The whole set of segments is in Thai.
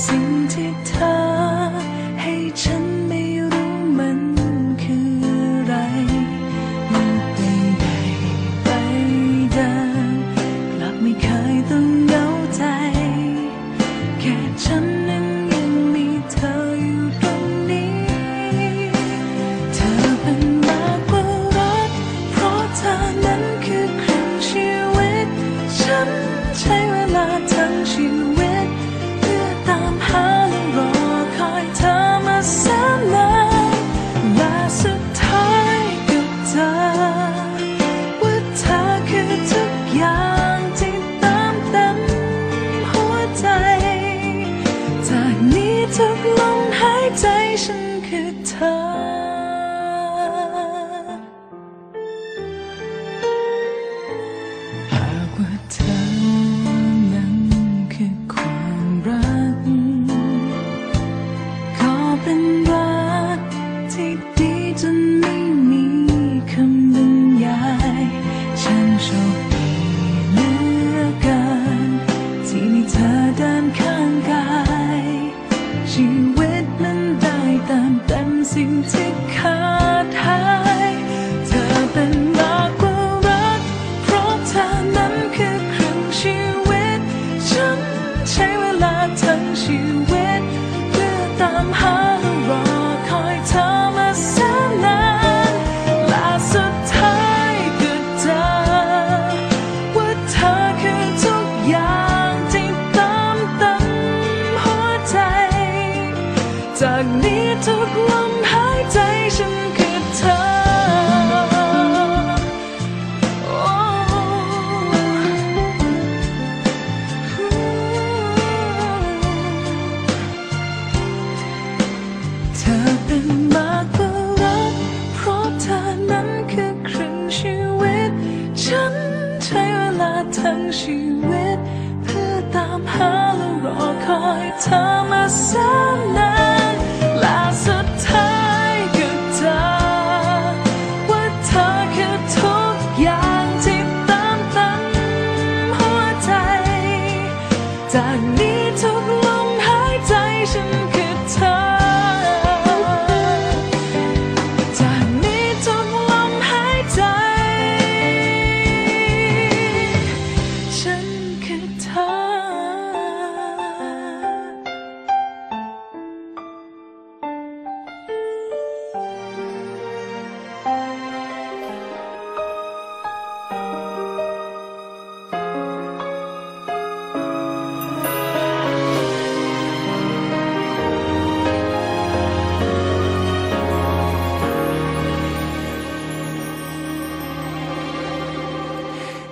สิ่ ทุกลมหายใจฉัน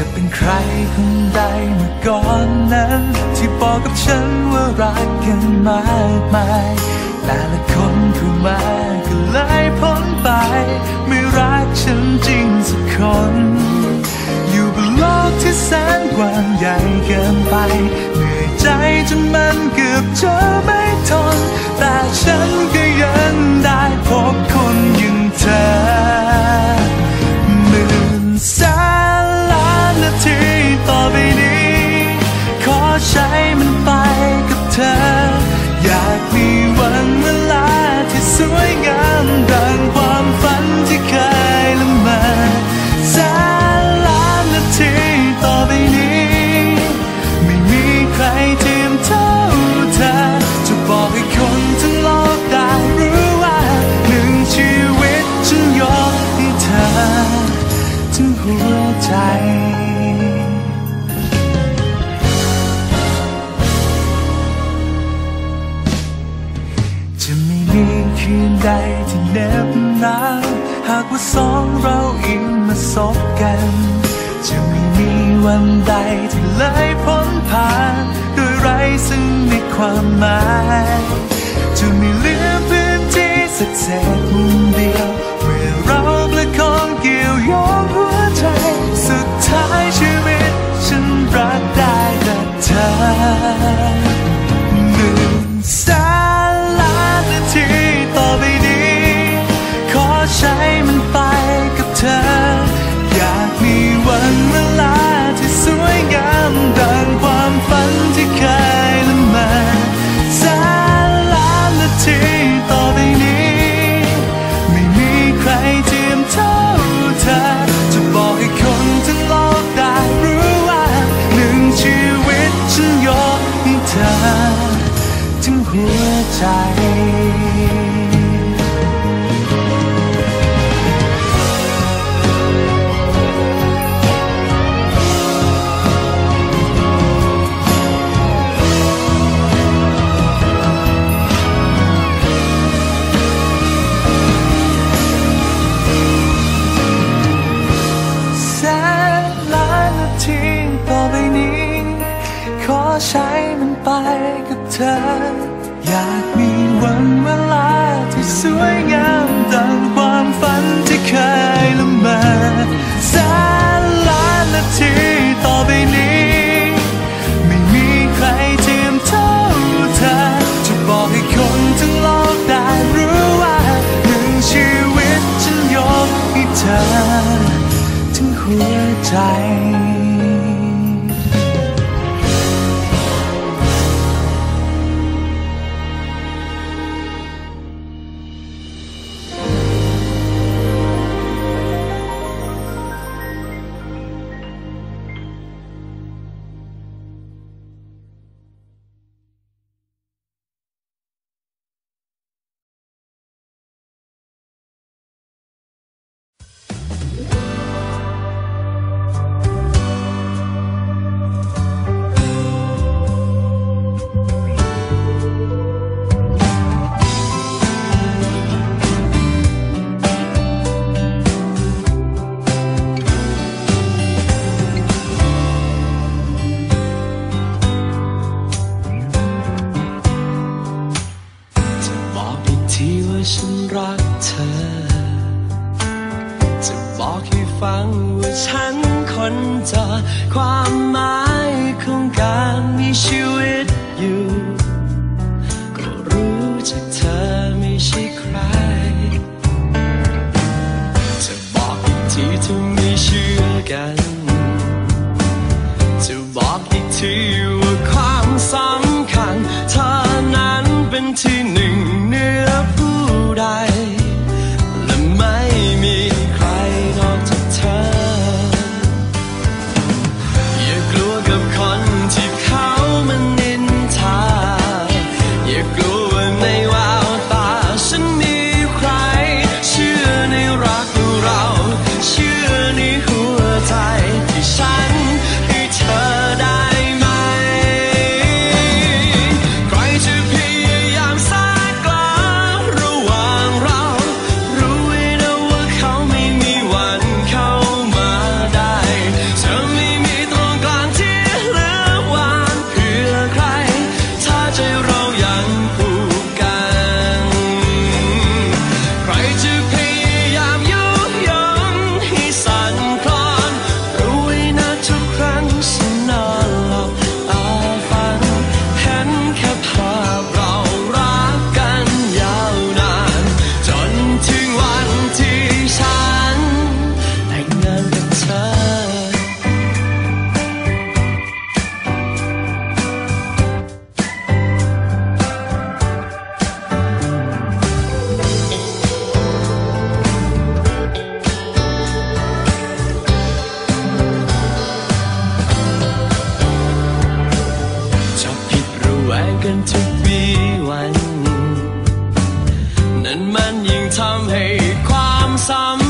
จะเป็นใครคนใดเมื่อก่อนนั้น ที่บอกกับฉันว่ารักกันมากมายแต่ละคนเข้ามาก็เลยพ้นไป ไม่รักฉันจริงสักคน อยู่บนโลกที่แสนกว้างใหญ่เกินไป เหนื่อยใจจนมันเกือบจะไม่ทน แต่ฉันก็ยังได้พบ สองเราอิงมาสบกัน จะไม่มีวันใดที่เลยพ้นผ่านโดยไร้ซึ่งในความหมาย จะไม่เหลือพื้นที่สักเศษมุม ธอ อยากมีวันเวลาที่สวยงามตามความฝันที่เคยละเมอแสนล้านนาทีต่อไปนี้ ไม่มีใครเทียมเท่าเธอ จะบอกให้คนทั้งโลกได้รู้ว่าหนึ่งชีวิตฉันยกให้เธอถึงหัวใจ เธอ จะบอกให้ฟังว่าฉันคนจะความหมายของการมีชีวิตอยู่ 仍然撑起关心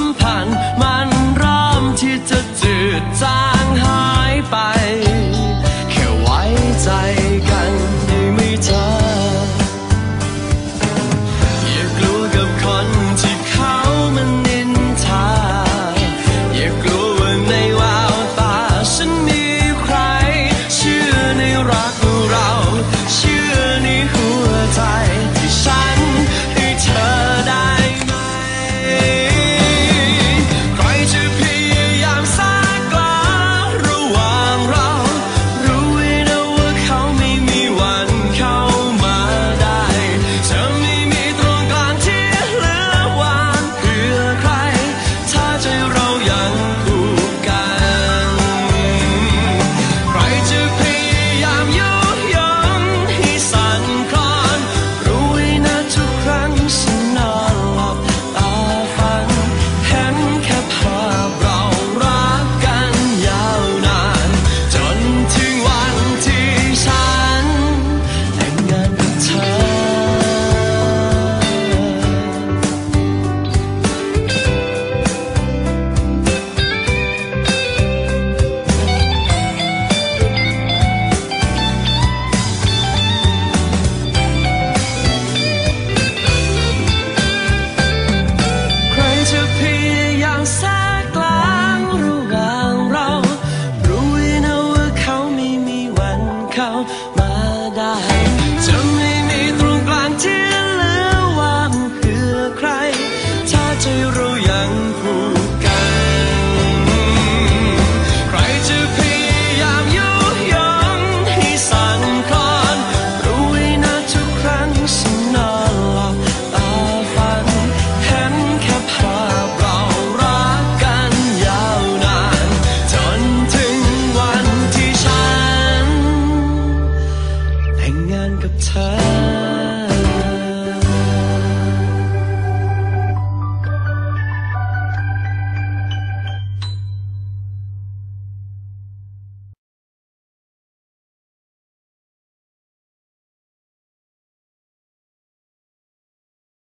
Madame. Tell me.